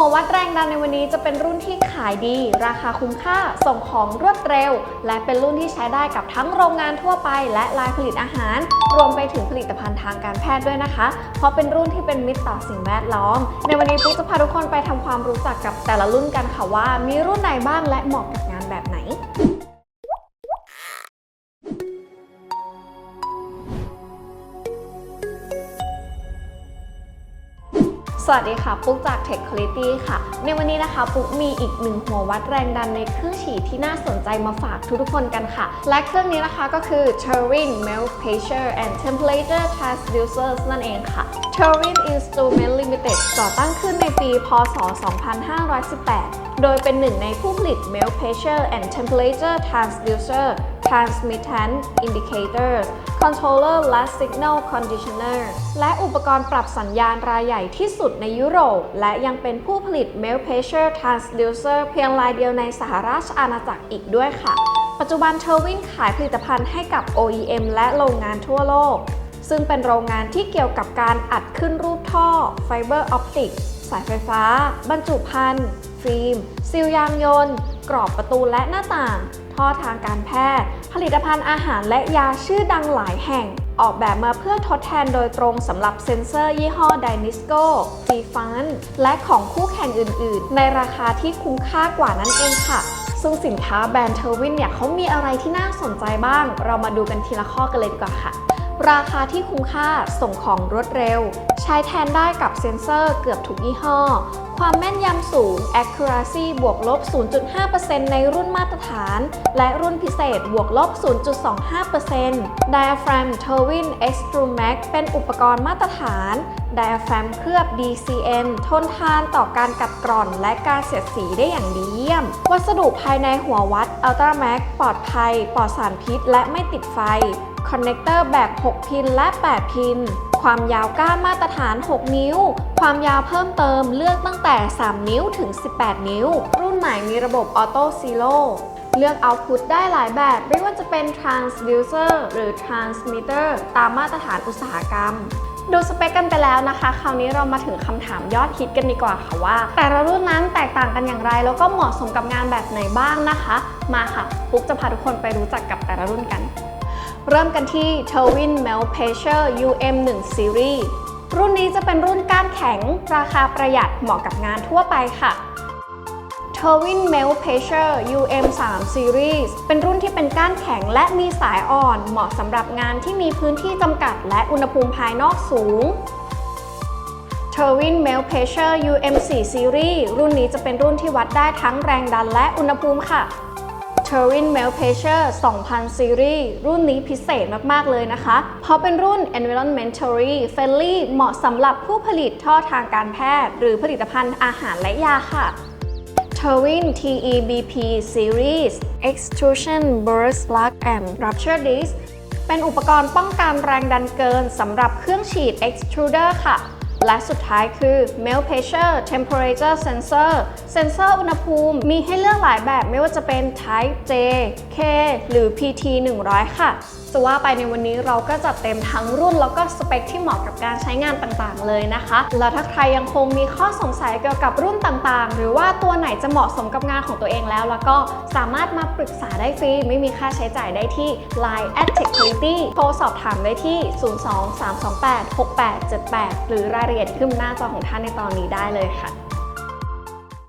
หัววัดแรงดันในวันนี้จะเป็นรุ่นที่ขายดี ราคาคุ้มค่า ส่งของรวดเร็ว และเป็นรุ่นที่ใช้ได้กับทั้งโรงงานทั่วไป และลายผลิตอาหาร รวมไปถึงผลิตภัณฑ์ทางการแพทย์ด้วยนะคะ เพราะเป็นรุ่นที่เป็นมิตรต่อสิ่งแวดล้อม ในวันนี้ปุ๊กจะพาทุกคนไปทำความรู้จักกับแต่ละรุ่นกันค่ะว่า มีรุ่นไหนบ้างและเหมาะกับงานแบบไหน สวัสดีค่ะ ปุ๊กจาก Tech Quality ค่ะ ในวันนี้นะคะ ปุ๊กมีอีกหนึ่งหัววัดแรงดันในเครื่องฉีดที่น่าสนใจมาฝากทุกๆคนกันค่ะ และเครื่องนี้นะคะก็คือ Turin Milk Pressure and Temperature Transducers นั่นเองค่ะ Turin Instrument Limited ก่อตั้งขึ้นในปี พศ 2518 โดยเป็นหนึ่งในผู้ผลิต Milk Pressure and Temperature Transducer Transmittant Indicators Controller และ Signal Conditioner และอุปกรณ์ปรับสัญญาณรายใหญ่ที่สุดในยุโรป และยังเป็นผู้ผลิต Milk Pressure Transducer เพียงรายเดียวในสหราชอาณาจักรอีกด้วยค่ะ ปัจจุบันเทอร์วินขายผลิตภัณฑ์ให้กับ OEM และโรงงานทั่วโลก ซึ่งเป็นโรงงานที่เกี่ยวกับการอัดขึ้นรูปท่อไฟเบอร์ออปติก สายไฟฟ้า บรรจุภัณฑ์ ฟิล์มซีลยางยนต์ กรอบประตูและหน้าต่าง ท่อทางการแพทย์ ผลิตภัณฑ์อาหารและยาชื่อดังหลายแห่ง ออกแบบมาเพื่อทดแทนโดยตรงสำหรับเซ็นเซอร์ยี่ห้อ Dynisco, f i f a n และของคู่แข่งอื่น ๆ ในราคาที่คุ้มค่ากว่านั้นเองค่ะ ซึ่งสินค้าแบรนด์เทอร์วินเนี่ยเขามีอะไรที่น่าสนใจบ้าง เรามาดูกันทีละข้อกันเลยดีกว่าค่ะ ราคาที่คุ้มค่าส่งของรวดเร็ว ใช้แทนได้กับเซ็นเซอร์เกือบทุกยี่ห้อ ความแม่นยำสูง accuracy บวกลบ 0.5%ในรุ่นมาตรฐาน และรุ่นพิเศษบวกลบ 0.25% Diaphragm Terwin Extrumax เป็นอุปกรณ์มาตรฐาน Diaphragm เคลือบ DCN ทนทานต่อการกัดกร่อนและการเสียดสีได้อย่างดีเยี่ยม วัสดุภายในหัววัด Ultramax ปลอดภัย ปลอดสารพิษ และไม่ติดไฟ คอนเนคเตอร์แบบ 6 พินและ 8 พิน ความยาวก้านมาตรฐาน 6 นิ้ว ความยาวเพิ่มเติมเลือกตั้งแต่ 3 นิ้วถึง 18 นิ้ว รุ่นไหนมีระบบออโต้ซีโ o เลือกเอาพุตได้หลายแบบ ไม่ว่าจะเป็น transducer หรือ transmitter ตามมาตรฐานอุตสาหกรรม ดูสเปคกันไปแล้วนะคะ คราวนี้เรามาถึงคำถามยอดฮิตกันดีกว่าค่ะว่า แต่ละรุ่นนั้นแตกต่างกันอย่างไร แล้วก็เหมาะสมกับงานแบบไหนบ้างนะคะ มาค่ะ ปุ๊กจะพาทุกคนไปรู้จักกับแต่ละรุ่นกัน เริ่มกันที่ Terwin Mel Pressure UM1 Series รุ่นนี้จะเป็นรุ่นก้านแข็ง ราคาประหยัดเหมาะกับงานทั่วไปค่ะ Terwin Mel Pressure UM3 Series เป็นรุ่นที่เป็นก้านแข็งและมีสายอ่อน เหมาะสำหรับงานที่มีพื้นที่จำกัดและอุณหภูมิภายนอกสูง Terwin Mel Pressure UM4 Series รุ่นนี้จะเป็นรุ่นที่วัดได้ทั้งแรงดันและอุณหภูมิค่ะ Turin Mel Pressure 2000 Series รุ่นนี้พิเศษมาก ๆ เลยนะคะ เพราะเป็นรุ่น environmentally friendly เหมาะสำหรับผู้ผลิตท่อทางการแพทย์ หรือผลิตภัณฑ์อาหารและยาค่ะ Turin TEBP Series Extrusion Burst Plug and Rupture Disc เป็นอุปกรณ์ป้องกันแรงดันเกินสำหรับเครื่องฉีด extruder ค่ะ และสุดท้ายคือ Melt Pressure Temperature Sensor เซ็นเซอร์อุณหภูมิ มีให้เลือกหลายแบบไม่ว่าจะเป็น Type J K หรือ PT 100 ค่ะจะว่าไปในวันนี้เราก็จัดเต็มทั้งรุ่นแล้วก็สเปคที่เหมาะกับการใช้งานต่างๆ เลยนะคะ แล้วถ้าใครยังคงมีข้อสงสัยเกี่ยวกับรุ่นต่างๆ หรือว่าตัวไหนจะเหมาะสมกับงานของตัวเองแล้ว แล้วก็สามารถมาปรึกษาได้ฟรี ไม่มีค่าใช้จ่ายได้ที่ Line at Tech Quality โทรสอบถามได้ที่ 02-328-6878 หรือรายละเอียดขึ้นหน้าจอของท่านในตอนนี้ได้เลยค่ะ